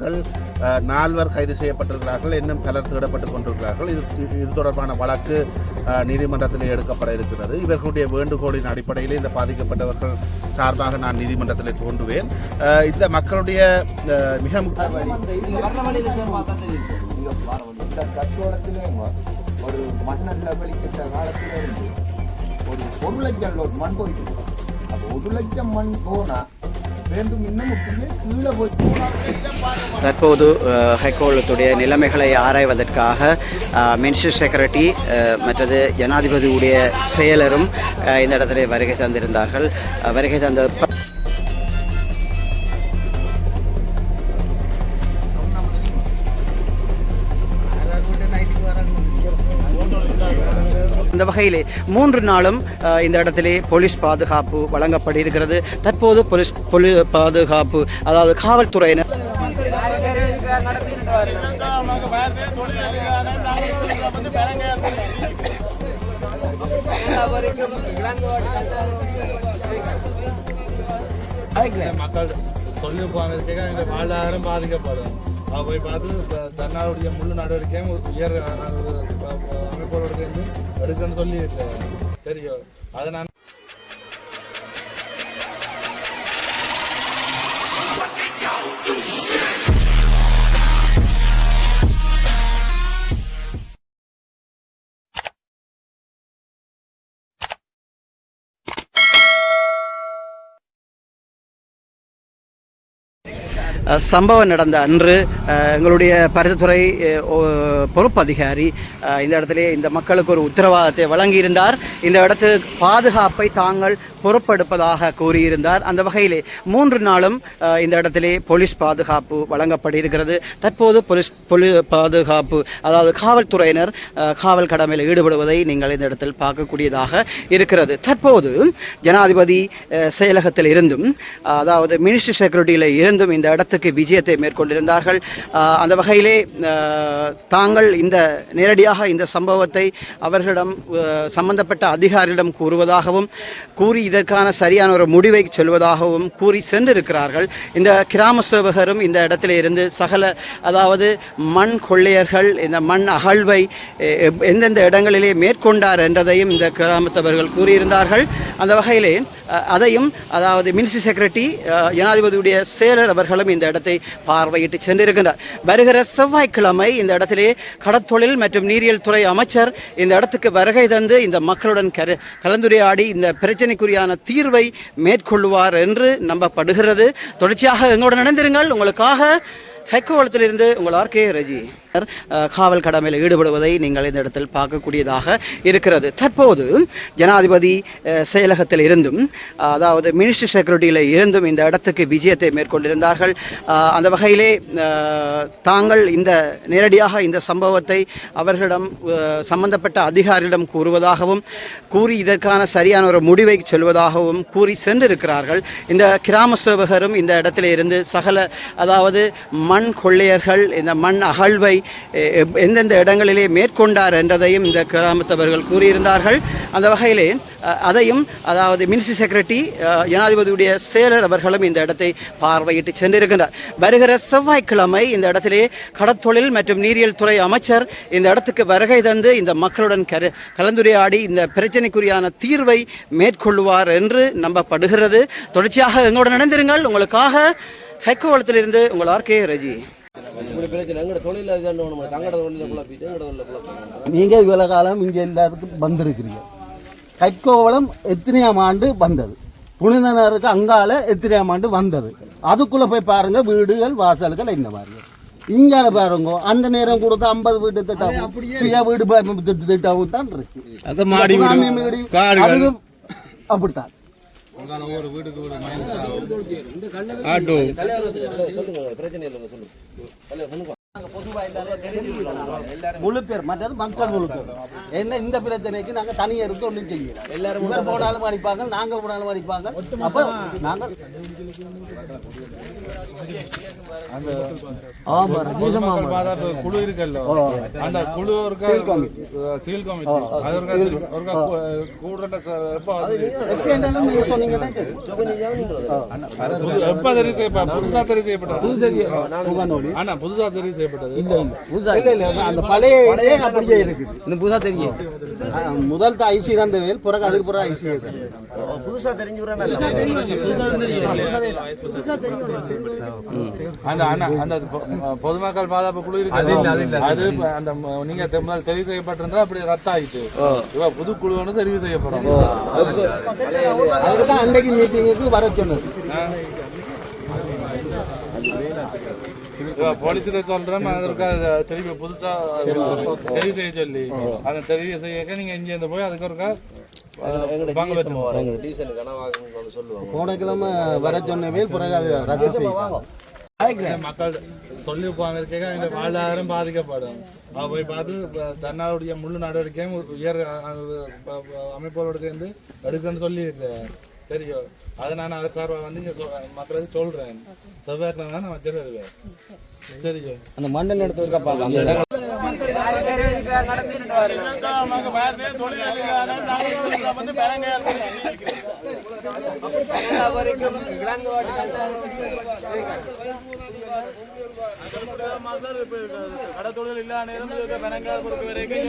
அவர்கள் நால்வர் கைது செய்யப்பட்டிருக்கிறார்கள் இன்னும் பலர் தேடப்பட்டுக் கொண்டிருக்கிறார்கள். இது இது தொடர்பான வழக்கு நீதிமன்றத்தில் எடுக்கப்பட இருக்கிறது. இவர்களுடைய வேண்டுகோளின் அடிப்படையில் இந்த பாதிக்கப்பட்டவர்கள் சார்பாக நான் நீதிமன்றத்தில் தோன்றுவேன். இந்த மக்களுடைய மிக முக்கிய ஒரு மண்ணல்ல வெளிக்கிட்ட ஒரு ஒரு லட்சம் மண் போயிட்டு அது ஒரு லட்சம் மண் போனா தற்போது அஹ், ஹைகோர்ட்டுடைய நிலைமைகளை ஆராய்வதற்காக மினிஸ்டர் செக்ரட்டரி மற்றது ஜனாதிபதியுடைய செயலரும் இந்த இடத்திலே வருகை தந்திருந்தார்கள். வருகை தந்த வகையிலே மூன்று நாளும் இந்த இடத்திலே போலீஸ் பாதுகாப்பு வழங்கப்பட்டிருக்கிறது. தற்போது போலீஸ் போலீ பாதுகாப்பு அதாவது காவல்துறையினர் மக்கள் தொழில் அமைக்க எங்க வாழ்வாதாரம் பாதிக்கப்படும். அவ போய் பார்த்து தன்னாருடைய முழு நடவடிக்கையும் உயர் அஹ், எடுக்கணும்னு சொல்லி சரியோ அதை நான் சம்பவம் நடந்த அன்று எங்களுடைய பரிசுத்துறை பொறுப்பு அதிகாரி இந்த இடத்திலே இந்த மக்களுக்கு ஒரு உத்தரவாதத்தை வழங்கியிருந்தார். இந்த இடத்து பாதுகாப்பை தாங்கள் பொறுப்பெடுப்பதாக கூறியிருந்தார். அந்த வகையிலே மூன்று நாளும் இந்த இடத்திலே போலீஸ் பாதுகாப்பு வழங்கப்பட்டிருக்கிறது. தற்போது போலீஸ் பொலி பாதுகாப்பு அதாவது காவல்துறையினர் காவல் கடமையில் ஈடுபடுவதை நீங்கள் இந்த இடத்தில் பார்க்கக்கூடியதாக இருக்கிறது. தற்போது ஜனாதிபதி செயலகத்தில் இருந்தும் அதாவது மினிஸ்ட்ரி செக்யூரிட்டியில் இருந்தும் இந்த இடத்துக்கு விஜயத்தை மேற்கொண்டிருந்தார்கள். அந்த வகையிலே தாங்கள் இந்த நேரடியாக இந்த சம்பவத்தை அவர்களிடம் சம்பந்தப்பட்ட அதிகாரிகளிடம் கூறுவதாகவும் கூறி இதற்கான சரியான ஒரு முடிவை சொல்வதாகவும் கூறி சென்றிருக்கிறார்கள். இந்த கிராம சேவகரும் இந்த இடத்துல இருந்து சகல அதாவது மண் கொள்ளையர்கள் இந்த மண் அகழ்வை எந்தெந்த இடங்களிலே மேற்கொண்டார் என்றதையும் இந்த கிராமத்தவர்கள் கூறியிருந்தார்கள். அந்த வகையிலே அதையும் அதாவது மினிஸ்ட்ரி செக்ரட்டரி ஜனாதிபதியுடைய செயலர் அவர்களும் இந்த இடத்தை பார்வையிட்டு சென்றிருக்கின்றார். வருகிற செவ்வாய்க்கிழமை இந்த இடத்திலே கடற்தொழில் மற்றும் நீரியல் துறை அமைச்சர் இந்த இடத்துக்கு வருகை தந்து இந்த மக்களுடன் கரு கலந்துரையாடி இந்த பிரச்சனைக்குரியான தீர்வை மேற்கொள்ளுவார் என்று நம்பப்படுகிறது. தொடர்ச்சியாக எங்களுடன் இணைந்திருங்கள். உங்களுக்காக ஹெக்கோவளத்திலிருந்து உங்கள் ஆர்கே ரஜி. காவல் கடமையில் ஈடுபடுவதை நீங்கள் இந்த இடத்தில் பார்க்கக்கூடியதாக இருக்கிறது. தற்போது ஜனாதிபதி செயலகத்தில் இருந்தும் அதாவது மினிஸ்ட்ரி செக்யூரிட்டியில் இருந்தும் இந்த இடத்துக்கு விஜயத்தை மேற்கொண்டிருந்தார்கள். அந்த வகையிலே தாங்கள் இந்த நேரடியாக இந்த சம்பவத்தை அவர்களிடம் சம்பந்தப்பட்ட அதிகாரிகளிடம் கூறுவதாகவும் கூறி இதற்கான சரியான ஒரு முடிவை சொல்வதாகவும் கூறி சென்றிருக்கிறார்கள். இந்த கிராம சேவகரும் இந்த இடத்துல இருந்து சகல அதாவது மண் கொள்ளையர்கள் இந்த மண் அகழ்வை எந்தெந்த இடங்களிலே மேற்கொண்டார் என்றதையும் இந்த கிராமத்தவர்கள் கூறியிருந்தார்கள். அந்த வகையிலே அதையும் அதாவது மினிஸ்ட்ரி செக்ரட்டரி ஜனாதிபதியுடைய செயலர் அவர்களும் இந்த இடத்தை பார்வையிட்டு சென்றிருக்கின்றார். வருகிற செவ்வாய்க்கிழமை இந்த இடத்திலே கடற்தொழில் மற்றும் நீரியல் துறை அமைச்சர் இந்த இடத்துக்கு வருகை தந்து இந்த மக்களுடன் கரு கலந்துரையாடி இந்த பிரச்சனைக்குரியான தீர்வை மேற்கொள்ளுவார் என்று நம்பப்படுகிறது. தொடர்ச்சியாக எங்களுடன் இணைந்திருங்கள். உங்களுக்காக ஹெக்கோவளத்திலிருந்து உங்கள் ஆர்கே ரஜி. நீங்க இவ்வளவு காலம் இங்க எல்லாத்துக்கும் வந்திருக்கிறீங்க. கைக்கோவளம் எத்தனையாம் ஆண்டு வந்தது? புனிதனருக்கு அங்கால எத்தனையாம் ஆண்டு வந்தது? அதுக்குள்ள போய் பாருங்க வீடுகள் வாசல்கள் என்ன பாருங்க. இங்கால பாருங்க அந்த நேரம் கொடுத்த ஐம்பது வீட்டு திட்டம் சுய வீடு திட்டமும் தான் இருக்கு. அது மாடி வீடு, சுனாமி வீடு காடுகள். அதுவும் அப்படித்தான் ஆட்டோ முழு பேர் மற்றது மக்கள் முழு பேர். என்ன இந்த பிரச்சனைக்கு நாங்க தனியா இருந்து ஒன்றும் செய்யல. எல்லாரும் இவர் போனாலும் அடிப்பாங்க நாங்க போனாலும் அடிப்பாங்க. அப்ப நாங்க குழு இருக்குல்ல? அந்த குழு சிவில் கமிட்டி எப்போ தெரிவு செய்யப்பட்ட புதுசா தெரிவு. ஆனா புதுசா தெரிவு செய்யப்பட்டது. இல்ல இல்ல. அந்த பழைய இதே அப்படியே இருக்கு. இன்னும் புதுசா தெரியும். முதல் ஐசி தான் வேல் பிறகு அதுக்கு பிறகு ஐசி அந்த அண்ணா அந்த பொ- பொதுமக்கள் பாதுகாப்பு குழு இருக்கு அது அந்த நீங்க தெ- முதல்ல தெரிவு செய்யப்பட்டிருந்தா அப்படி ரத்த ஆயிட்டு இவ புது குழு ஒன்று தெரிவு செய்யப்படும். அதுக்கு தான் அன்னைக்கு மீட்டிங்குக்கு வர சொன்னது. போலீஸ்ல சொல்றேன் அதற்கு அது தெரிவு புதுசா தெரிவு செய்ய சொல்லி. அந்த தெரிவு செய்ய நீங்க இங்க இருந்து போய் அதுக்கு ஒருக்கா போன கிழமை வர சொன்ன வேல் பிறகு அது ரத்து செய்யும் மக்கள் தொழில்நுட்பம் இருக்க இந்த வாழ்வாதாரம் பாதிக்கப்படும். போய் பார்த்து தன்னாருடைய முழு நடவடிக்கையும் உயர் அ- அ- ப- ப- அமைப்புகளோட சேர்ந்து எடுக்கணும்னு சொல்லி தெரியும். அதை நான் அவர் சார்பாக வந்து இங்கே மக்களுக்கு சொல்றேன். செவ்வாய்க்கிழமை தான் நான் வச்சிருக்கேன் சரியோ அந்த மண்டல் எடுத்து பார்க்கலாம் கடத்தொழில் இல்லா நேரம் பெனங்கால் பொறுப்பு வரைக்கும்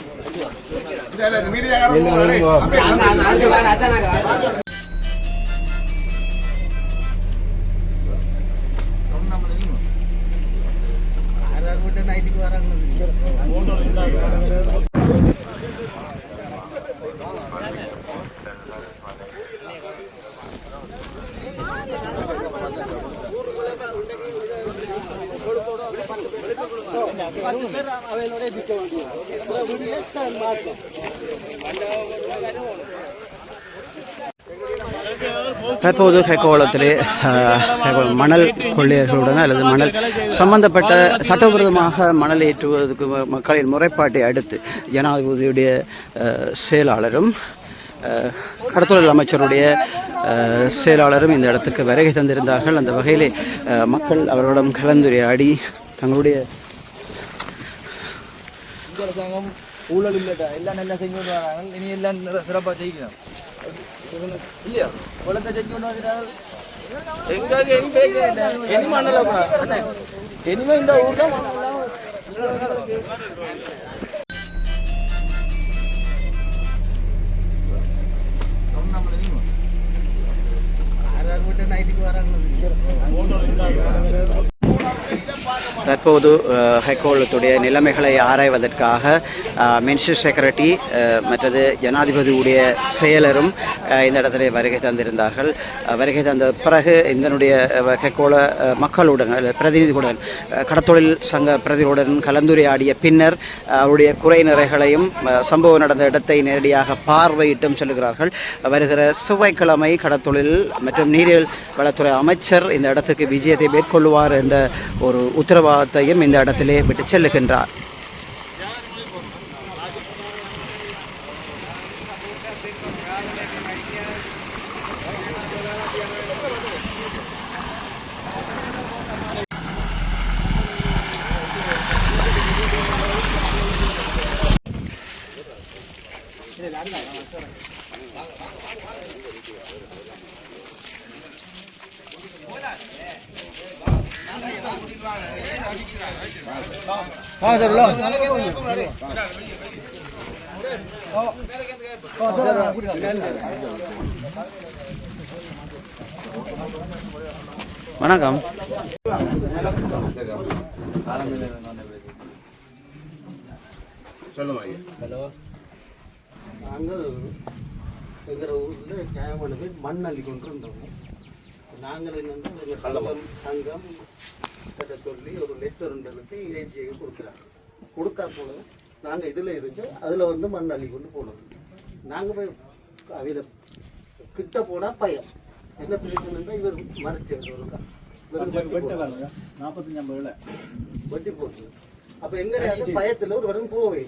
મીડિયા தற்போது ஹெக்கோளம் மணல் கொள்ளையர்களுடன் அல்லது மணல் சம்பந்தப்பட்ட சட்டவிரோதமாக மணல் ஏற்றுவதற்கு மக்களின் முறைப்பாட்டை அடுத்து ஜனாதிபதியுடைய செயலாளரும் கடத்தொழில் அமைச்சருடைய செயலாளரும் இந்த இடத்துக்கு வருகை தந்திருந்தார்கள். அந்த வகையிலே மக்கள் அவர்களிடம் கலந்துரையாடி தங்களுடைய அரசாங்கம் ஊழல் இல்லடா எல்லாம் நல்லா செஞ்சு கொண்டு வராங்க இனி எல்லாம் சிறப்பாக செய்யணும் இல்லையா குளத்தை செஞ்சு கொண்டு வருகிறார்கள் எங்க எங்க இனி மண்ணல இனிமே இந்த ஊர்ல நைட்டுக்கு வராங்க தற்போது அஹ், நிலைமைகளை ஆராய்வதற்காக மினிஸ்டர் செக்ரட்டரி மற்றது ஜனாதிபதியுடைய செயலரும் இந்த இடத்திலே வருகை தந்திருந்தார்கள். வருகை தந்த பிறகு இதனுடைய அஹ், ஹைகோள மக்களுடன் பிரதிநிதிகளுடன் கடத்தொழில் சங்க பிரதிநிதிகளுடன் கலந்துரையாடிய பின்னர் அவருடைய குறை நிறைகளையும் சம்பவம் நடந்த இடத்தை நேரடியாக பார்வையிட்டும் செல்கிறார்கள். வருகிற செவ்வாய்க்கிழமை கடத்தொழில் மற்றும் நீரியல் வளத்துறை அமைச்சர் இந்த இடத்துக்கு விஜயத்தை மேற்கொள்வார் என்ற ஒரு உத்தரவாதத்தையும் இந்த இடத்திலே விட்டு செல்லுகின்றார். வாங்க சார் உள்ள வணக்கம் சொல்லுமா ஹலோ. நாங்கள் எங்கள் ஊரில் கேவலமே மண் அள்ளி கொண்டு இருந்தோம் நாங்கள் என்னென்னா சங்கம் கிட்ட சொல்லி ஒரு லெட்டர் எழுதி ஏஜியை கொடுக்குறாங்க. கொடுத்தா போல நாங்கள் இதில் இருந்து அதில் வந்து மண் அள்ளி கொண்டு போனோம். நாங்கள் போய் அவையில் கிட்ட போனால் பயம். என்ன பிரச்சனைன்னா இவர் வெட்டி போட்டாங்க. நாற்பத்தஞ்சு வேலை. வெட்டி போட்டு அப்போ எங்க பயத்தில் ஒரு வரும் போவே.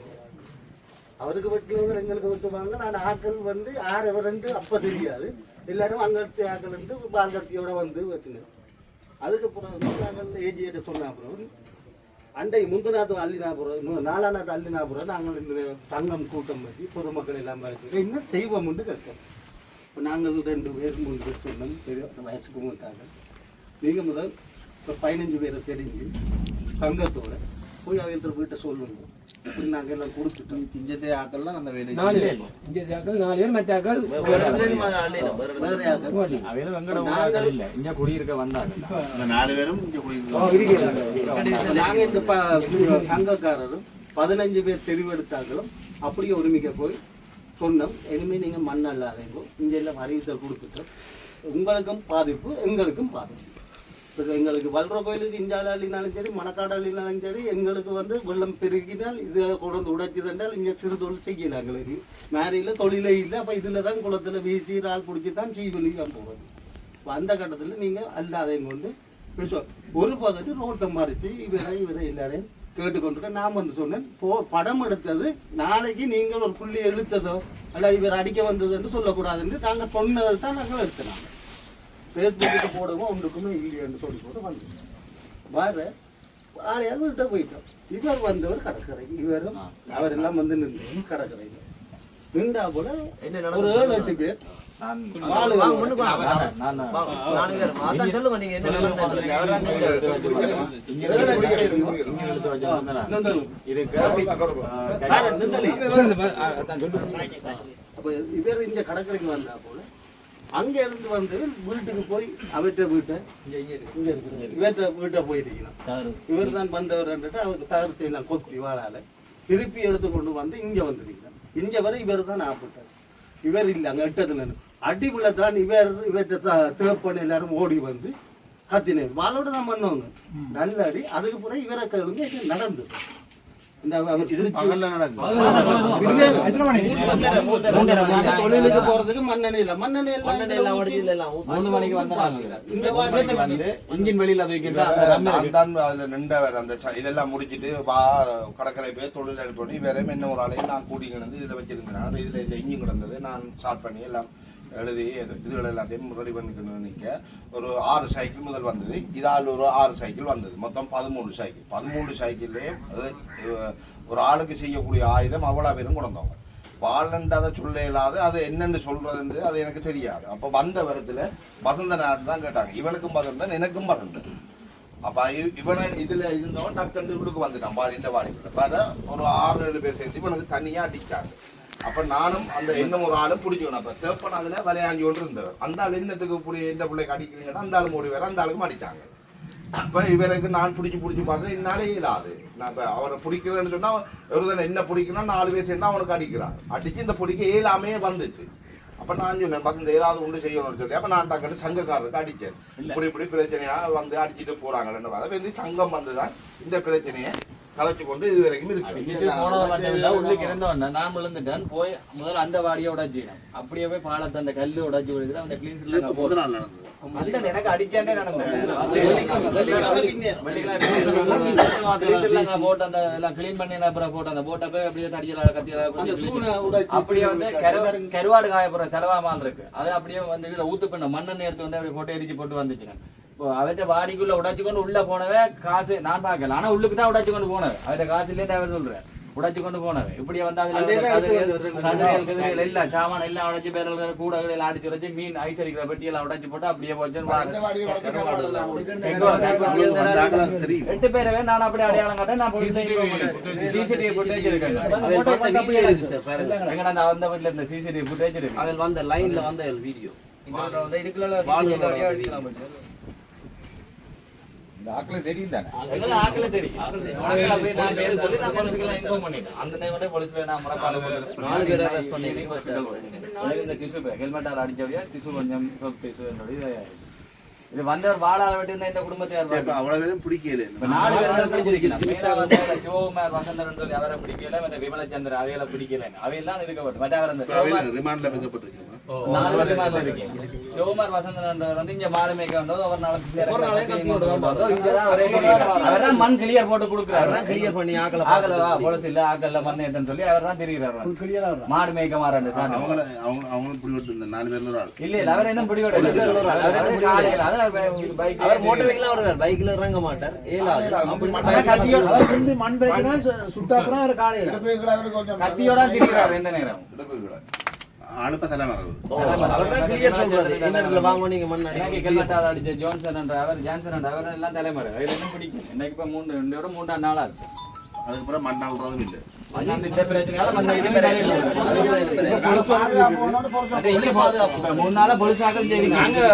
அவருக்கு வெட்டுவாங்க எங்களுக்கு வெட்டுவாங்க நான் ஆட்கள் வந்து ஆறு எவரென்று அப்போ தெரியாது. எல்லாரும் அங்கத்து ஆட்கள் வந்து பால்கத்தியோட வந்து வெட்டினேன் அதுக்கப்புறம் வந்து நாங்கள் ஏஜியிட்ட சொன்ன அப்புறம் அண்டை முந்தநாதம் அள்ளினாபுரம் இன்னும் அள்ளினாபுரம் நாங்கள் இந்த தங்கம் கூட்டம் பற்றி பொதுமக்கள் எல்லாம் இருக்கு என்ன செய்வோம்னு கேட்போம். இப்போ நாங்கள் ரெண்டு பேர் மூணு பேர் சொன்னோம் பெரிய வயசுக்கு மூத்தாங்க நீங்கள் முதல் இப்போ பதினஞ்சு பேரை தெரிஞ்சு தங்கத்தோட போய் அவங்க வீட்டை இப்படி நாங்கள் எல்லாம் கொடுத்துட்டோம். இஞ்சத்தே ஆக்கள்லாம் அந்த வேலை நாலு பேர். இங்க ஆக்கள் நாலு பேர் மற்ற ஆக்கள் வேற யாருக்கும் அவையில வெங்கட ஊராக்கள் இல்ல. இங்க குடியிருக்க வந்தாங்க. இந்த நாலு பேரும் இங்கே குடியிருக்கோம் நாங்க இந்த ப- சங்கக்காரரும் பதினஞ்சு பேர் தெரிவெடுத்தாங்களும் அப்படியே ஒருமிக்க போய் சொன்னோம். இனிமே நீங்க மண் அல்லாதீங்க இங்க எல்லாம் அறிவித்தல் கொடுத்துட்டோம். உங்களுக்கும் பாதிப்பு எங்களுக்கும் பாதிப்பு. இப்போ எங்களுக்கு வல்ற கோயிலுக்கு இஞ்சால அள்ளினாலும் சரி மணக்காடு அள்ளினாலும் சரி எங்களுக்கு வந்து வெள்ளம் பெருகினால் இதை கொண்டு வந்து உடைச்சி தண்டால் இங்கே சிறு தொழில் செய்யலாம் எங்களுக்கு. மேரையில் தொழிலே இல்லை அப்போ இதில் தான் குளத்தில் வீசி ஆள் பிடிச்சி தான் செய்வலி தான் போகிறது இப்போ அந்த கட்டத்தில் நீங்கள் அல்லாதையும் கொண்டு பேசுவோம் ஒரு பகுதி ரோட்டை மறைச்சு இவரை இவரை எல்லாரையும் கேட்டுக்கொண்டு நான் வந்து சொன்னேன். போ படம் எடுத்தது நாளைக்கு நீங்கள் ஒரு புள்ளி எழுத்ததோ அல்ல இவர் அடிக்க வந்ததுன்னு சொல்லக்கூடாதுன்னு நாங்கள் சொன்னதை தான் நாங்கள் எடுத்தோம். ஃபேஸ்புக்கு போடவும் ஒன்றுக்குமே இல்லையான்னு சொல்லி போட்டு வந்துட்டோம் வர ஆளையால் வீட்டை போயிட்டோம் இவர் வந்தவர் கடற்கரைக்கு இவரும் அவர் எல்லாம் வந்து நின்று கடற்கரைக்கு நின்றா போல ஒரு ஏழு எட்டு பேர். இவர் இந்த கடற்கரைக்கு வந்தா போல அங்க இருந்து வந்து வீட்டுக்கு போய் அவர்கிட்ட வீட்டை இங்க இருக்குது இவர்கிட்ட வீட்டை போயிருக்கலாம் இவர் தான் வந்தவர் அவருக்கு தகவல் செய்யலாம் கொத்தி வாழால. திருப்பி எடுத்து கொண்டு வந்து இங்க வந்திருக்கிறார் இங்க வரை இவர் தான் ஆப்பிட்டார். இவர் இல்லை அங்க எட்டதுல அடி தான் இவர் இவர்கிட்ட தேப்பன் எல்லாரும் ஓடி வந்து கத்தினர் வாளோட தான் வந்தவங்க. நல்ல அடி. அதுக்கு பிறகு இவரை கேளுங்க இது நடந்தது. தொழிலுக்கு போறதுக்கு மண்ணெண்ணெய் இல்ல. மண்ணெண்ணெய் எல்லாம் மூணு மணிக்கு வந்தாங்க இந்த வாட்டி வந்து இன்ஜின் வெளியில அந்த அதுல நின்றவர் அந்த ச- இதெல்லாம் முடிச்சிட்டு வா கடற்கரை போய் தொழில் எழுப்பி வேற என்ன ஒரு ஆளையும் நான் கூட்டி கிடந்து இதுல வச்சிருந்தேன். அது இதுல இந்த இன்ஜின் கிடந்தது. நான் ஸ்டார்ட் பண்ணி எல்லாம் எழுதி இதுகள் எல்லாத்தையும் ரெடி பண்ணிக்கணும்னு நிற்க ஒரு ஆறு சைக்கிள் முதல் வந்தது. இதால் ஒரு ஆறு சைக்கிள் வந்தது. மொத்தம் பதிமூணு சைக்கிள் பதிமூணு சைக்கிள்லேயே ஒரு ஆளுக்கு செய்யக்கூடிய ஆயுதம் அவ்வளோ பேரும் கொண்டவங்க வாழண்டதை சொல்ல இல்லாத அது என்னென்னு சொல்கிறதுன்றது அது எனக்கு தெரியாது. அப்போ வந்த வரத்துல வசந்தனார் தான் கேட்டாங்க. இவனுக்கும் வசந்தன் எனக்கும் வசந்தன். அப்போ இவனை இதில் இருந்தவன் டக்குன்னு இவனுக்கு வந்துட்டான். வாடி இந்த வாடிக்குள்ள வர ஒரு ஆறு ஏழு பேர் சேர்ந்து இவனுக்கு தனியாக அடித்தாங்க அப்ப நானும் அந்த என்ன ஒரு ஆளும் பிடிச்சவன் அப்ப தேப்பன் அதுல விளையாஞ்சி கொண்டு இருந்தவர். அந்த ஆள் என்னத்துக்கு இப்படி எந்த பிள்ளைக்கு அடிக்கிறீங்கன்னா அந்த ஆள் மூடி வேற அந்த ஆளுக்கும் அடிச்சாங்க. அப்ப இவருக்கு நான் பிடிச்சி பிடிச்சி பார்த்தேன் என்னாலே இயலாது. நான் இப்ப அவரை பிடிக்கிறேன்னு சொன்னா ஒருத்தன் என்ன பிடிக்கணும் நாலு பேர் சேர்ந்து அவனுக்கு அடிக்கிறான். அடிச்சு இந்த பிடிக்க இயலாமே வந்துச்சு அப்ப நான் சொன்னேன் பசங்க ஏதாவது உண்டு செய்யணும்னு சொல்லி. அப்ப நான் டக்குன்னு சங்கக்காரருக்கு அடிச்சேன். இப்படி இப்படி பிரச்சனையா வந்து அடிச்சிட்டு போறாங்கன்னு அப்ப வந்து சங்கம் வந்துதான் இந்த பிரச்சனையை கதைச்சு கொண்டு இது வரைக்கும் இருக்கு நான் விழுந்துட்டேன் போய் முதல்ல அந்த வாடியை உடைச்சினேன் அப்படியே போய் பாலத்தை அந்த கல்லு உடைச்சு விடுது அந்த கிளீன்ஸ்ல நடந்தது. அந்த எனக்கு அடிச்சாண்டே நடந்தது. அது வெள்ளிக்கிழமை. போட்டு அந்த எல்லாம் கிளீன் பண்ணி அப்புறம் போட்டு அந்த போட்டை போய் அப்படியே தடியல கத்தியல அந்த தூணை உடைச்சு அப்படியே வந்து கருவா- கருவாடு காய போற செலவாமால் இருக்கு. அது அப்படியே வந்து இதுல ஊத்து பண்ண மண்ணெண்ணெய் எடுத்து வந்து அப்படியே போட்டு எரிச்சு போட்டு வந்துச்சுங்க. அவற்ற வாடிக்குள்ள உடைச்சு கொண்டு உள்ள போனவே காசு நான் பார்க்கல. ஆனா உள்ளுக்கு தான் உடைச்சு கொண்டு போனது அவற்ற காசு இல்லைன்னு அவர் சொல்றேன் உடைச்சு கொண்டு போனவே. இப்படியே வந்து அதுல வந்து எல்லாம் சாமான் எல்லாம் உடைச்சு பேரல்கள் கூடகள் எல்லாம் அடிச்சு உடைச்சு மீன் ஐஸ் அடிக்கிற பெட்டி எல்லாம் உடைச்சு போட்டு அப்படியே போச்சு. எட்டு பேரவே நான் அப்படியே அடையாளம் காட்டேன் நான் சிசிடிவி ஃபுட்டேஜ் இருக்கேன் எங்கடா அந்த அந்த வீட்ல இருந்த சிசிடிவி ஃபுட்டேஜ் இருக்கு? அவள் வந்த லைன்ல வந்த வீடியோ வந்து இதுக்குள்ள இந்த ஆக்களை தெரியும். தானே ஆக்கல தெரியும் ஆக்கல அந்த டைம்ல போலீஸ்ல நான் முறப்பாடு நாலு பேரை அரெஸ்ட் பண்ணி இந்த டிஷ்யூ ஹெல்மெட்டால் அடிச்சபடியா டிஷ்யூ கொஞ்சம் டிஷ்யூ என்னோட இது வந்தவர் வாழால வெட்டி இந்த குடும்பத்தை அவ்வளவு பேரும் பிடிக்கல நாலு பேரை பிடிச்சிருக்கலாம் மேல வந்து சிவகுமார் வசந்தன் சொல்லி அவரை பிடிக்கல மற்ற விமலச்சந்திர அவையில பிடிக்கல. அவையெல்லாம் இதுக்கப்பட்டு மற்ற அவர் அந்த சிவகுமார் ரிமாண்ட்ல வைக்கப்பட்டிருக்கீங்க நாலு பேர் ரிமாண்ட்ல இருக்கீங்க. சிவகுமார் வசந்தன் வந்து இங்க மாடு மேய்க்கன்றோம் ஒரு நாளைக்கு ஒரு அவர்தான் மண் கிளியர் போட்டு கொடுக்குறாரு. கிளியர் பண்ணி ஆக்கல ஆகலவா போலீஸ் இல்ல ஆக்கல்ல மண்ணேட்டன்னு சொல்லி அவர் தான் தெரிகிறார் மாடு மேய்க்க மாறாண்டு சார் அவங்கள அவங்க அவங்களும் பிடிபட்டு இந்த நாலு பேர்ல இல்ல இல்ல அவர் என்ன பிடிவோட பைக் அவர் வருவார். பைக்ல இறங்க மாட்டார். ஏலாது மண் சுட்டாப்புறம் அவர் காலையில். கத்தியோட எந்த நேரம். அனுப்ப ஜோன்சன் என்ற அவர் ஜான்சன் என்ற அவர் எல்லாம் தலைமுறை என்ன பிடிக்கும்? இன்னைக்கு இப்ப மூணு ரெண்டோட மூன்றாம் நாள் ஆச்சு. அதுக்கப்புறம் மண்ணாள்றதும் இல்லை. இங்க மூணு நாளா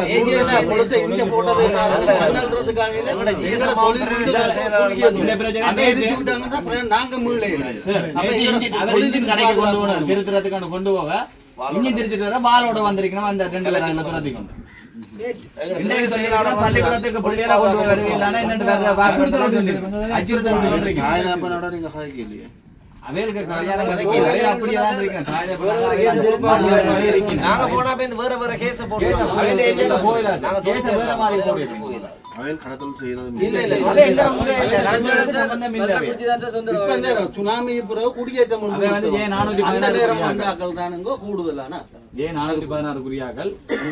இங்க நாங்க கொண்டு போனார் திருத்துறதுக்கான கொண்டு போக. இன்ஜின் திருத்திட்டு வர பாலோட வந்திருக்கணும். அந்த ரெண்டு லட்சம் துரத்தி கொண்டு இன்றைக்கு செயலாளர் பள்ளிக்கூடத்துக்கு பிள்ளைகளை கொண்டு அச்சுறுத்தல் நீங்க போனா வேற வேற கேஸ் போயிடாது. நாங்க கேஸ வேற மாதிரி போடுறீங்க. அவையில் கடத்தல் இந்த சுனாமி பிறகு குடியேற்றம் கூடுதலான நானூத்தி பதினாறு குறியாக்கள்?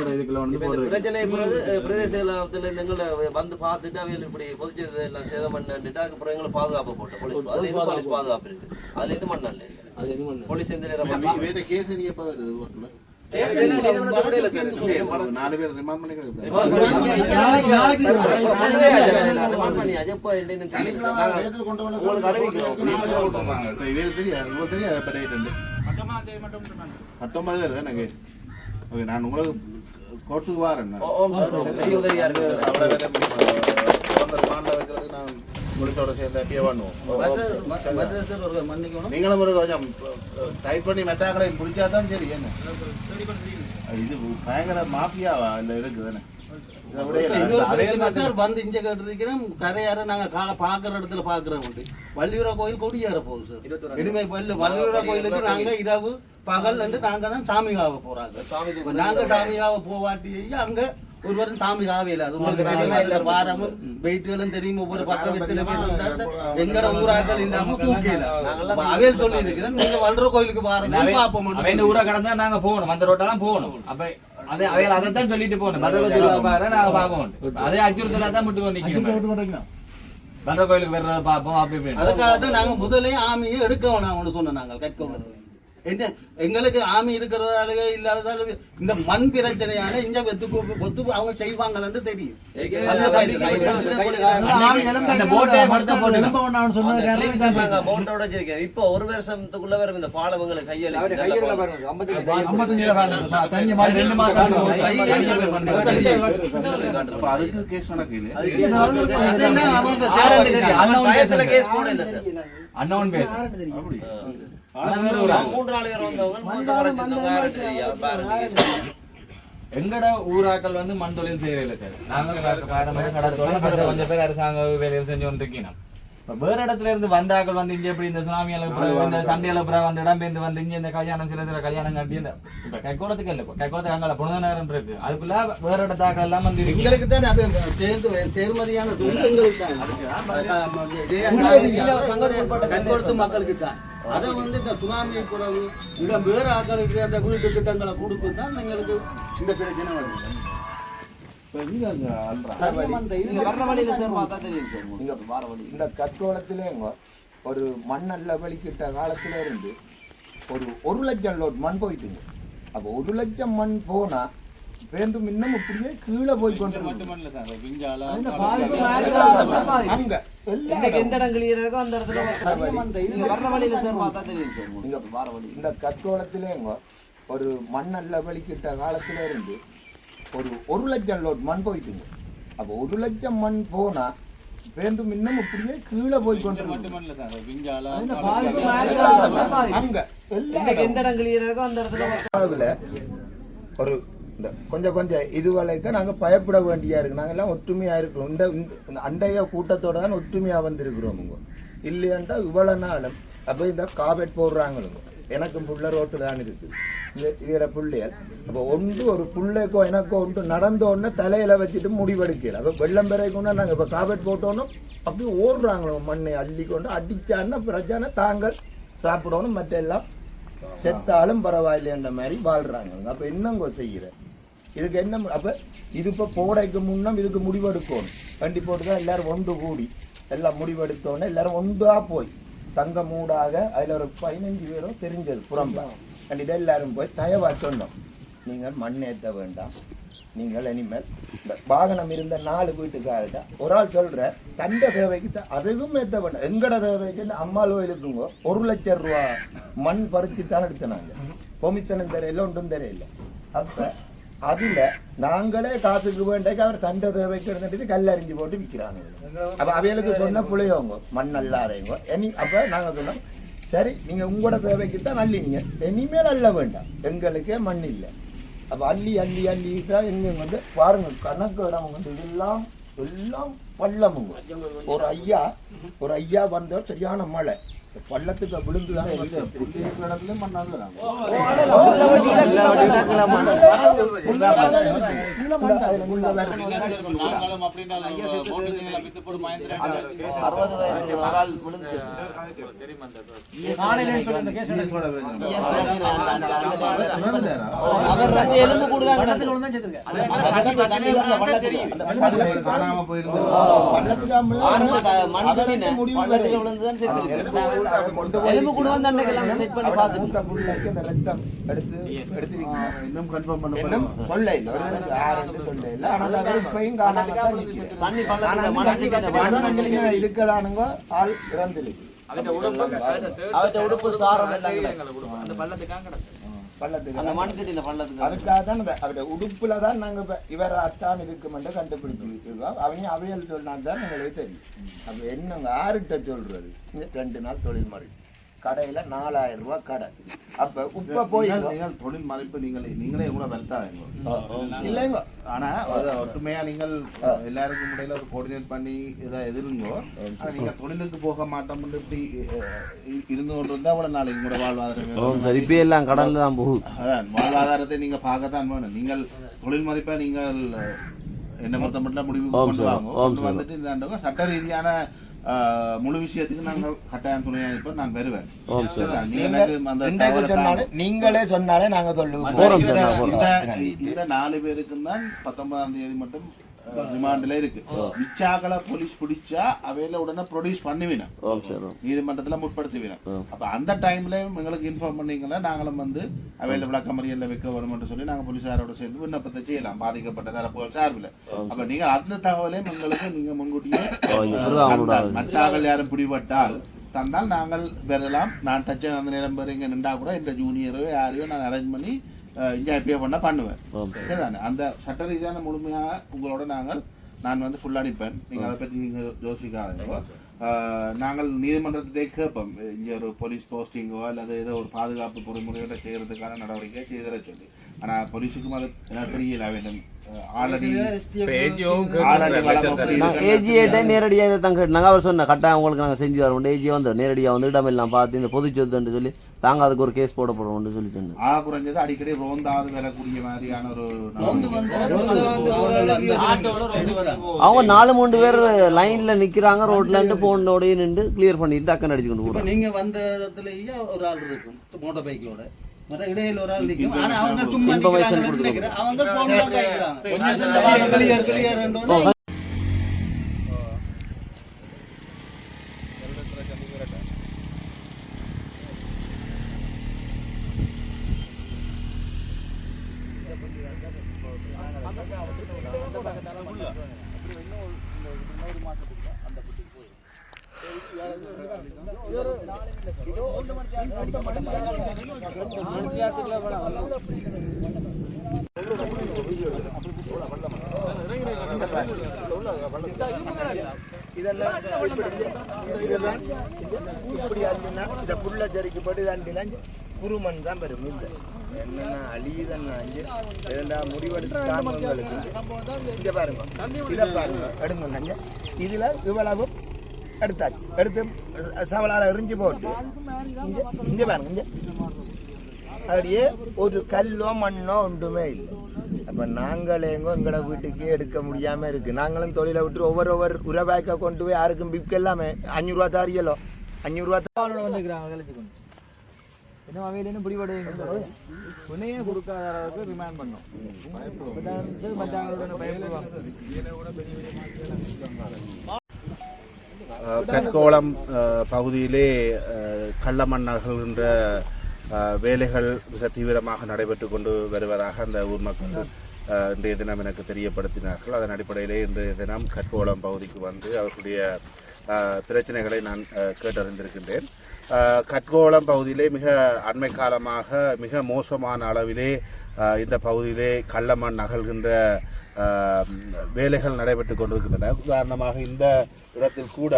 இதுக்குள்ள வந்து பிரச்சனை பிறகு பிரதேச செயலகத்துல இருந்து எங்களை வந்து பார்த்துட்டு அவையில் இப்படி பொதுச்சது எல்லாம் சேதம் பண்ணிட்டு அதுக்கப்புறம் எங்களை பாதுகாப்பு போட்டு போலீஸ் அதுல இருந்து போலீஸ் பாதுகாப்பு இருக்கு? அதுல இருந்து மண்ணல்ல போலீஸ் எந்த நேரம் கேஸ் நீ எப்ப வருது? நாலு பேர் ரிமாண்ட் பண்ணி கிடக்குது நாளைக்கு நாளைக்கு அதுவே அது- அது மண் பண்ணி அது எப்போ என்னன்னு தெரியல சார். நாங்க எடுத்து கொண்டு வந்து உங்களுக்கு அறிவிக்கிறோம் இப்ப இவரு தெரியாது உங்களுக்கு தெரியாது இப்ப டேட் வந்து பத்தொன்பது பேர் தானே ஓகே நான் உங்களுக்கு கோர்ட்ஸுக்கு வாரேன் நான். போலீஸோட சேர்ந்து அப்படியே பண்ணுவோம் நீங்களும் ஒரு கொஞ்சம் டைட் பண்ணி மெட்டாக்களை பிடிச்சா தான் சரி என்ன இது பயங்கர மாஃபியாவா? இல்ல மாதிரி சார் வந்து இங்க கேட்டிருக்கிறோம் கரையாற நாங்க கா பாக்குற இடத்துல பாக்குறோம் வந்து வள்ளியூர கோயில் கொடியேற போகுது சார் இனிமே பல்லு வள்ளியூர கோயிலுக்கு நாங்க இரவு பகல் என்று நாங்க தான் சாமி காவ போறாங்க இப்ப நாங்க சாமி காவ போவாட்டி அங்க ஒருவரும் சாமி காவையில அது உங்களுக்கு தெரியுமா? இல்ல. வாரமும் வெயிட்டுகளும் தெரியும் ஒவ்வொரு பக்கம் இருந்தாங்க எங்கட ஊராக்கள் இல்லாம தூக்கல அவையில் சொல்லி இருக்கிறேன் நீங்க வல்ற கோயிலுக்கு வாரம் பாப்போம் அவன் ஊரை கடந்தா நாங்க போகணும். அந்த ரோட்டெல்லாம் போகணும். அப்ப அதே அவையில் அதைத்தான் சொல்லிட்டு போகணும். பத்திரத்துல பாரு நாங்க பார்ப்போம். அதே அச்சுறுத்தலா தான் முட்டு கொண்டு நிக்கணும் பண்ற கோயிலுக்கு வர்றத பார்ப்போம் அப்படி அதுக்காக தான் நாங்க முதலே ஆமியை எடுக்க வேணாம்னு சொன்னோம் நாங்கள் கற்கவங்க என்ன எங்களுக்கு ஆமி இருக்கிறதால இல்லாததால இந்த மண் பிரச்சனையான இங்க வெத்து கொத்து அவங்க செய்வாங்கன்னு தெரியும். இப்போ ஒரு வருஷத்துக்குள்ள வரும் இந்த போட இல்ல சார் அண்ணன் பேசு மூன்று நாலு பேர் வந்தவங்க எங்கட ஊராக்கள் வந்து மண் தொழில் செய்யறதில்ல சார். நாங்க காரணமாக கடத்தோட கடத்த கொஞ்சம் பேர் அரசாங்க வேலையில் செஞ்சு கொண்டிருக்கணும் இப்ப வேற இடத்துல இருந்து வந்தாக்கள் வந்து இங்க எப்படி இந்த பிறகு இந்த சண்டையில பிறகு வந்து இடம் பெயர்ந்து வந்து இங்க இந்த கல்யாணம் சில இதுல கல்யாணம் கட்டி இந்த இப்ப கைகோளத்துக்கு இல்ல இப்ப கைகோளத்துக்கு அங்கே புனித நேரம் இருக்கு. அதுக்குள்ள வேற இடத்தாக்கள் எல்லாம் வந்து எங்களுக்கு தான் அது சேர்ந்து சேர்மதியான மக்களுக்கு தான். அதை வந்து இந்த சுனாமி குறவு இங்க வேற ஆக்களுக்கு அந்த வீட்டு திட்டங்களை கொடுத்து தான் எங்களுக்கு இந்த பிரச்சனை வருது. இந்த கற்கோளத்திலேங்க ஒரு மண்ணல்ல வலிக்கிட்ட காலத்துல இருந்து ஒரு ஒரு லட்சம் லோட் மண் போயிட்டுங்க. அப்போ ஒரு லட்சம் மண் போனா பேருந்து இன்னும் இப்படியே கீழே போய் கொண்டு அங்க. எந்த இடம் கிளியர் இருக்கோ அந்த இடத்துல வர்ற வழியில சார் பார்த்தா தெரியும் நீங்க இந்த கற்கோளத்திலேங்க ஒரு மண்ணல்ல வலிக்கிட்ட காலத்துல இருந்து ஒரு ஒரு லட்சம் லோட் மண் போயிட்டுங்க. அப்போ ஒரு லட்சம் மண் போனா பேருந்து இன்னும் இப்படியே கீழே போய் கொண்டு அங்க. எந்த இடம். கிளியர் இருக்கோ அந்த இடத்துல ஒரு இந்த கொஞ்சம் கொஞ்சம் இது வரைக்கும் நாங்கள் பயப்பட வேண்டியா இருக்கு. நாங்கள் எல்லாம் ஒற்றுமையாக இருக்கிறோம். இந்த இந்த அண்டைய கூட்டத்தோட தான் ஒற்றுமையாக வந்திருக்கிறோம் உங்க இல்லையாண்டா இவ்வளோ நாளும் அப்போ இந்த காபெட் போடுறாங்களுங்க எனக்கும் புள்ள ரோட்டு தான் இருக்கு இந்த பிள்ளைகள். அப்போ ஒன்று ஒரு பிள்ளைக்கோ எனக்கோ ஒன்று நடந்த உடனே தலையில வச்சுட்டு முடிவெடுக்கல. அப்போ வெள்ளம் பிறகுன்னா நாங்கள் இப்போ காபெட் போட்டோன்னு அப்படியே ஓடுறாங்களோ மண்ணை அள்ளி கொண்டு அடிச்சான்னா பிரச்சனை தாங்கள் சாப்பிடணும் மற்ற எல்லாம் செத்தாலும் பரவாயில்லைன்ற மாதிரி வாழ்றாங்க. அப்போ என்னங்க செய்கிறேன் இதுக்கு என்ன அப்போ இது இப்போ போடைக்கு முன்னே இதுக்கு முடிவெடுக்கணும். வண்டி போட்டு தான் எல்லோரும் ஒன்று கூடி. எல்லாம் முடிவெடுத்தோன்னே எல்லோரும் ஒன்றா போய். சங்கம் மூடாக அதில் ஒரு பதினஞ்சு பேரும் தெரிஞ்சது புறம்பா. கண்டிப்பாக எல்லாரும் போய் தயவாக சொன்னோம். நீங்கள் மண் ஏற்ற வேண்டாம். நீங்கள் இனிமேல் இந்த வாகனம் இருந்த நாலு வீட்டுக்காரர்கிட்ட ஒரு ஆள் சொல்கிற தண்ட தேவைக்கு தான் அதுவும் ஏற்ற வேண்டாம். எங்கட தேவைக்கு அம்மாள் கோயிலுக்குங்க ஒரு லட்சம் ரூபா மண் பறிச்சு தான் எடுத்தினாங்க. பொமிச்சனம் தெரியல ஒன்றும் தெரியல. அப்போ அதுல நாங்களே காசுக்கு வேண்டைக்கு அவர் தண்ட தேவைக்கு எடுத்துட்டு கல்லறிஞ்சு போட்டு விற்கிறாங்க அப்ப அவைகளுக்கு சொன்ன புள்ளையவங்க மண் அல்லாதவங்க இனி அப்ப நாங்க சொன்னோம் சரி நீங்க உங்களோட தேவைக்கு தான் அள்ளிங்க இனிமேல் அள்ள வேண்டாம் எங்களுக்கே மண் இல்லை அப்ப அள்ளி அள்ளி அள்ளி தான் எங்க வந்து பாருங்க கணக்கு இடம் வந்து இதெல்லாம் எல்லாம் பள்ளமுங்க ஒரு ஐயா ஒரு ஐயா வந்தவர் சரியான மழை பள்ளத்துக்கு விழுந்தான் காணாம போயிருந்தது பள்ளத்துக்கு விழுந்துதான் எலும்பு கூட வந்து அன்னைக்கெல்லாம் செட் பண்ணி பார்த்து மூத்த புள்ளைக்கு அந்த ரத்தம் எடுத்து எடுத்து இன்னும் கன்ஃபார்ம் பண்ண இன்னும் சொல்ல இல்லை ஒரு தடவை யாருன்னு சொல்ல இல்லை. ஆனால் அவர் இப்பயும் காணாம தான் நிக்குது. தண்ணி ஆனா பள்ளத்துல இந்த மண்ணடிக்கிற மண்ணுங்க இருக்கலானுங்க ஆள் இறந்துருக்கு. அவற்றை உடுப்பு சாரம் எல்லாம் பள்ளத்துக்கு அந்த மண் கட்டி இந்த பள்ளத்துக்கு அதுக்காக தான் அவருடைய உடுப்புல தான் நாங்க இப்ப இவர் அத்தான் இருக்குமென்று கண்டுபிடிச்சிட்டு இருக்கோம் அவங்க அவையல் சொன்னா தான் எங்களுக்கு தெரியும். அப்ப என்னங்க யாருகிட்ட சொல்றது? இந்த ரெண்டு நாள் தொழில் மாதிரி கடையில நாலாயிரம் ரூபாய் கடை. அப்ப உப்ப போய் நீங்கள் தொழில் மதிப்பு நீங்களே நீங்களே கூட வருத்தாங்க இல்லைங்க. ஆனா அது ஒற்றுமையா நீங்கள் எல்லாருக்கும் இடையில ஒரு கோஆர்டினேட் பண்ணி இதை எதிருங்கோ. நீங்க தொழிலுக்கு போக மாட்டோம்னு இப்படி இருந்து கொண்டு இருந்தா அவ்வளவு நாளைக்கு கூட வாழ்வாதாரம் சரி இப்ப எல்லாம் கடல்ல தான் போகுது. அதான் வாழ்வாதாரத்தை நீங்க பார்க்கத்தான் வேணும். நீங்கள் தொழில் மதிப்பை நீங்கள் என்ன பொறுத்த மட்டும் முடிவு கொண்டு வாங்க. வந்துட்டு இந்த சட்ட ரீதியான முழு விஷயத்துக்கு நாங்கள் கட்டாயம் துணையா இருப்போம் நான் வருவேன். சொன்னாலே நீங்களே சொன்னாலே நாங்க சொல்லுவோம். இந்த- இந்த நாலு பேருக்கும் தான் பத்தொன்பதாம் தேதி மட்டும் ரிமாண்ட்ல இருக்கு. மிச்சாக்களை போலீஸ் பிடிச்சா அவையில உடனே ப்ரொடியூஸ் பண்ணுவினோம் நீதிமன்றத்துல முற்படுத்துவினோம் அப்ப அந்த டைம்ல எங்களுக்கு இன்ஃபார்ம் பண்ணீங்கன்னா நாங்களும் வந்து அவையில விளக்கமறியல்ல வைக்க வரும்னு சொல்லி நாங்க போலீசாரோட சேர்ந்து விண்ணப்பத்தை செய்யலாம். பாதிக்கப்பட்ட தரப்புகள் சார்பில். அப்ப நீங்க அந்த தகவலையும் எங்களுக்கு நீங்க முன்கூட்டியே தந்தால், மற்றார்கள் யாரும் பிடிபட்டால் தந்தால் நாங்கள் பெறலாம். நான் டச் அந்த நேரம் பெற இங்க நின்றா கூட இந்த ஜூனியரோ யாரையோ நான் அரேஞ்ச் பண்ணி என்ஜாய் பே பண்ண பண்ணுவேன் சரிதானே? அந்த சட்ட ரீதியான முழுமையாக உங்களோட நாங்கள் நான் வந்து ஃபுல்லாக நிற்பேன். நீங்கள் அதை பற்றி நீங்கள் யோசிக்காதீங்க. நாங்கள் நீதிமன்றத்தை கேட்போம். இங்கே ஒரு போலீஸ் போஸ்டிங்கோ அல்லது ஏதோ ஒரு பாதுகாப்பு பொறிமுறையோட செய்யறதுக்கான நடவடிக்கை செய்திட சொல்லி. ஆனால் போலீஸுக்கும் அது தெரியல வேண்டும் ஏஜிஏட்டே நேரடியாக இதை தான் கேட்டாங்க அவர் சொன்ன கட்டாயம் உங்களுக்கு நாங்கள் செஞ்சு தரோம் ஏஜியை வந்து நேரடியாக வந்து இடமெல்லாம் பார்த்து இந்த பொது சொத்துன்னு சொல்லி தாங்க அதுக்கு ஒரு கேஸ் போட போடுறோம்னு சொல்லி சொன்னேன் ஆ குறைஞ்சது அடிக்கடி ரோந்தாவது வரக்கூடிய மாதிரியான ஒரு அவங்க நாலு மூணு பேர் லைன்ல நிக்கிறாங்க ரோட்ல இருந்து போனோடய நின்று கிளியர் பண்ணிட்டு டக்குன்னு அடிச்சு கொண்டு நீங்க வந்த இடத்துலயே ஒரு ஆள் இருக்கும் மோட்டார் பைக்கோட இடையில ஒரு ஆள் நிற்கும். ஆனா அவங்க சும்மா நிற்கிறாங்க கிளியர் கிளியர் இதெல்லாம் இப்படி அஞ்சுனா இந்த புள்ள செடிக்கு படி தாண்டிலாம் குருமண் தான் பெரும் இந்த என்னன்னா அழியுதன்னா அஞ்சு இதெல்லாம் முடிவெடுத்து இங்க பாருங்க இதை பாருங்க எடுங்க இதுல இவ்வளவும் எடுத்தாச்சு எடுத்து சவலால எரிஞ்சு போட்டு பாருங்க அப்படியே ஒரு கல்லோ மண்ணோ ஒன்றுமே இல்லை அப்ப நாங்களே எங்கோ எங்கட வீட்டுக்கே எடுக்க முடியாம இருக்கு. நாங்களும் தொழிலை விட்டு ஒவ்வொரு ஒவ்வொரு உரவாய்க்க கொண்டு போய் யாருக்கும் விற்க எல்லாமே அஞ்சூறுவா தாரியலோ அஞ்சூறுவா பாவனோட வந்துக்கிறாங்க கழிச்சு கொண்டு இன்னும் அவையில இன்னும் பிடிபடுவீங்க உன்னையே கொடுக்காத அளவுக்கு ரிமாண்ட் பண்ணோம். அஹ், பகுதியிலே அஹ், கள்ளமண் அகழ்கின்ற அஹ், வேலைகள் மிக தீவிரமாக நடைபெற்று கொண்டு வருவதாக அந்த ஊர் மக்கள் இன்றைய தினம் எனக்கு தெரியப்படுத்தினார்கள். அதன் அடிப்படையிலே இன்றைய தினம் கற்கோளம் பகுதிக்கு வந்து அவர்களுடைய பிரச்சனைகளை நான் கேட்டறிந்திருக்கின்றேன். கட்கோளம் கற்கோளம் பகுதியிலே மிக அண்மை காலமாக மிக மோசமான அளவிலே இந்த பகுதியிலே கள்ளமண் அகழ்கின்ற வேலைகள் நடைபெற்று கொண்டிருக்கின்றன. உதாரணமாக இந்த இடத்தில் கூட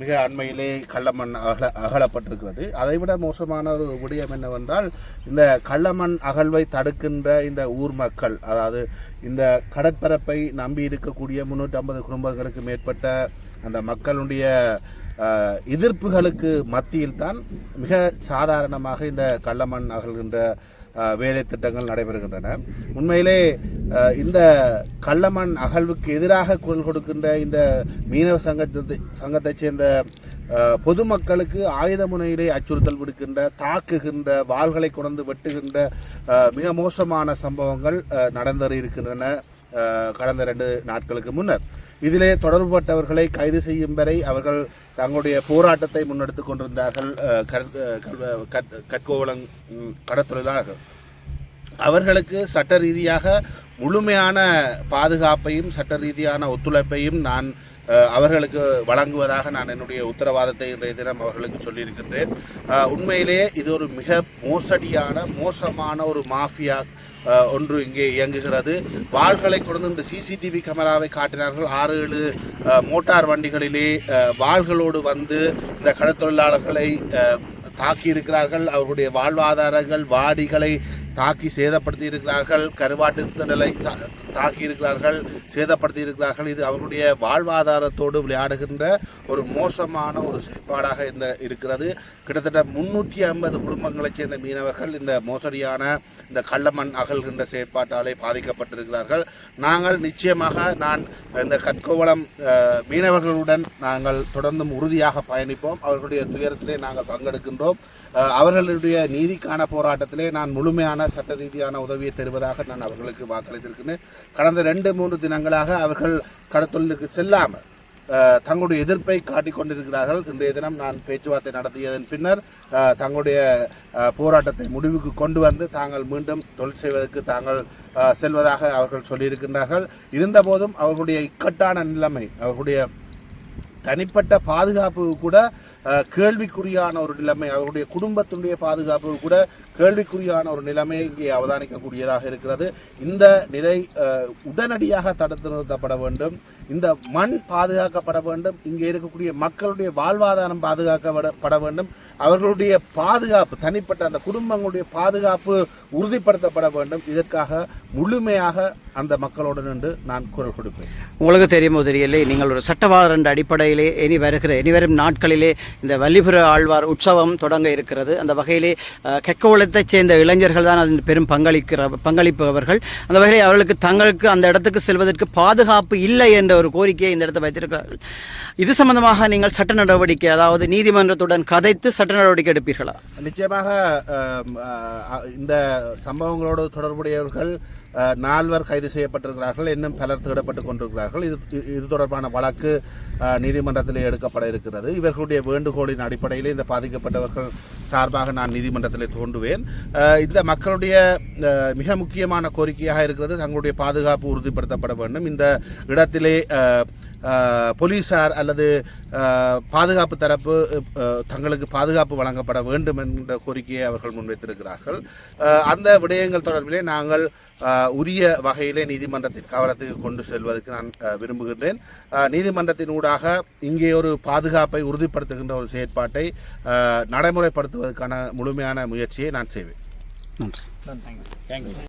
மிக அண்மையிலே கள்ளமண் அகல அகலப்பட்டிருக்கிறது. அதைவிட மோசமான ஒரு விடயம் என்னவென்றால் இந்த கள்ளமண் அகழ்வை தடுக்கின்ற இந்த ஊர் மக்கள் அதாவது இந்த கடற்பரப்பை நம்பி இருக்கக்கூடிய முன்னூற்றி ஐம்பது குடும்பங்களுக்கு மேற்பட்ட அந்த மக்களுடைய எதிர்ப்புகளுக்கு மத்தியில் தான் மிக சாதாரணமாக இந்த கள்ளமண் அகழ்கின்ற வேலை திட்டங்கள் நடைபெறுகின்றன. உண்மையிலே இந்த கள்ளமண் அகழ்வுக்கு எதிராக குரல் கொடுக்கின்ற இந்த மீனவ சங்கத்தை சங்கத்தைச் சேர்ந்த பொதுமக்களுக்கு ஆயுத முனையிலே அச்சுறுத்தல் விடுக்கின்ற தாக்குகின்ற வாள்களை கொண்டு வெட்டுகின்ற மிக மோசமான சம்பவங்கள் அஹ், நடந்தேறி இருக்கின்றன கடந்த ரெண்டு நாட்களுக்கு முன்னர். இதிலே தொடர்புபட்டவர்களை கைது செய்யும் வரை அவர்கள் தங்களுடைய போராட்டத்தை முன்னெடுத்துக் கொண்டிருந்தார்கள் அஹ், கடத்தொழிலாளர்கள் அவர்களுக்கு சட்ட ரீதியாக முழுமையான பாதுகாப்பையும் சட்ட ரீதியான ஒத்துழைப்பையும் நான் அவர்களுக்கு வழங்குவதாக நான் என்னுடைய உத்தரவாதத்தை இன்றைய தினம் அவர்களுக்கு சொல்லியிருக்கின்றேன். உண்மையிலேயே இது ஒரு மிக மோசடியான மோசமான ஒரு மாஃபியா ஒன்று இங்கே இயங்குகிறது. வாள்களை கொண்டு இந்த சிசிடிவி கேமராவை காட்டினார்கள். ஆறு ஏழு மோட்டார் வண்டிகளிலே வாள்களோடு வந்து இந்த கடற்தொழிலாளர்களை தாக்கி இருக்கிறார்கள் அவர்களுடைய வாழ்வாதாரங்கள் வாடிகளை தாக்கி சேதப்படுத்தி இருக்கிறார்கள் கருவாட்டு நிலை தா- தாக்கி இருக்கிறார்கள் சேதப்படுத்தி இருக்கிறார்கள். இது அவர்களுடைய வாழ்வாதாரத்தோடு விளையாடுகின்ற ஒரு மோசமான ஒரு செயற்பாடாக இந்த இருக்கிறது. கிட்டத்தட்ட முன்னூற்றி ஐம்பது குடும்பங்களைச் சேர்ந்த மீனவர்கள் இந்த மோசடியான இந்த கள்ளமண் அகல்கின்ற செயற்பாட்டாலே பாதிக்கப்பட்டிருக்கிறார்கள். நாங்கள் நிச்சயமாக நான் இந்த கற்கோவளம் மீனவர்களுடன் நாங்கள் தொடர்ந்தும் உறுதியாக பயணிப்போம். அவர்களுடைய துயரத்திலே நாங்கள் பங்கெடுக்கின்றோம். அவர்களுடைய நீதிக்கான போராட்டத்திலே நான் முழுமையான சட்ட ரீதியான உதவியை தருவதாக நான் அவர்களுக்கு வாக்களித்திருக்கிறேன் கடந்த ரெண்டு மூன்று தினங்களாக அவர்கள் கடத்தொழிலுக்கு செல்லாமல் தங்களுடைய எதிர்ப்பை காட்டிக்கொண்டிருக்கிறார்கள் இன்றைய தினம் நான் பேச்சுவார்த்தை நடத்தியதன் பின்னர் தங்களுடைய போராட்டத்தை முடிவுக்கு கொண்டு வந்து தாங்கள் மீண்டும் தொழில் செய்வதற்கு தாங்கள் செல்வதாக அவர்கள் சொல்லியிருக்கின்றார்கள். இருந்தபோதும் அவர்களுடைய இக்கட்டான நிலைமை அவர்களுடைய தனிப்பட்ட பாதுகாப்பு கூட கேள்விக்குறியான ஒரு நிலைமை அவருடைய குடும்பத்தினுடைய பாதுகாப்பு கூட கேள்விக்குறியான ஒரு நிலைமை இங்கே அவதானிக்கக்கூடியதாக இருக்கிறது. இந்த நிலை உடனடியாக தடுத்து நிறுத்தப்பட வேண்டும். இந்த மண் பாதுகாக்கப்பட வேண்டும். இங்கே இருக்கக்கூடிய மக்களுடைய வாழ்வாதாரம் பாதுகாக்கப்பட வேண்டும். அவர்களுடைய பாதுகாப்பு தனிப்பட்ட அந்த குடும்பங்களுடைய பாதுகாப்பு உறுதிப்படுத்தப்பட வேண்டும். இதற்காக முழுமையாக அந்த மக்களோடு நின்று நான் குரல் கொடுப்பேன். உங்களுக்கு தெரியுமோ தெரியலை நீங்கள் ஒரு சட்டவாத என்ற அடிப்படையிலே இனி வருகிற இனி வரும் நாட்களிலே இந்த வள்ளிபுர ஆழ்வார் உற்சவம் தொடங்க இருக்கிறது. அந்த வகையிலே கெக்கோளத்தைச் சேர்ந்த இளைஞர்கள் தான் அதில் பெரும் பங்களிக்கிற பங்களிப்பவர்கள். அந்த வகையில் அவர்களுக்கு தங்களுக்கு அந்த இடத்துக்கு செல்வதற்கு பாதுகாப்பு இல்லை என்ற ஒரு கோரிக்கையை இந்த இடத்தை வைத்திருக்கிறார்கள். இது சம்பந்தமாக நீங்கள் சட்ட நடவடிக்கை அதாவது நீதிமன்றத்துடன் கதைத்து சட்ட நடவடிக்கை எடுப்பீர்களா? நிச்சயமாக இந்த சம்பவங்களோடு தொடர்புடையவர்கள் நால்வர் கைது செய்யப்பட்டிருக்கிறார்கள் இன்னும் பலர் தேடப்பட்டு கொண்டிருக்கிறார்கள். இது இது- இது தொடர்பான வழக்கு நீதிமன்றத்தில் எடுக்கப்பட இருக்கிறது. இவர்களுடைய வேண்டுகோளின் அடிப்படையில் இந்த பாதிக்கப்பட்டவர்கள் சார்பாக நான் நீதிமன்றத்தில் தோன்றுவேன். இந்த மக்களுடைய மிக முக்கியமான கோரிக்கையாக இருக்கிறது தங்களுடைய பாதுகாப்பு உறுதிப்படுத்தப்பட வேண்டும். இந்த இடத்திலே போலீசார் அல்லது பாதுகாப்பு தரப்பு தங்களுக்கு பாதுகாப்பு வழங்கப்பட வேண்டும் என்ற கோரிக்கையை அவர்கள் முன்வைத்திருக்கிறார்கள். அந்த விடயங்கள் தொடர்பிலே நாங்கள் உரிய வகையிலே நீதிமன்றத்தின் கவனத்துக்கு கொண்டு செல்வதற்கு நான் விரும்புகின்றேன். அஹ், நீதிமன்றத்தின் ஊடாக இங்கே ஒரு பாதுகாப்பை உறுதிப்படுத்துகின்ற ஒரு செயற்பாட்டை நடைமுறைப்படுத்துவதற்கான முழுமையான முயற்சியை நான் செய்வேன். நன்றி.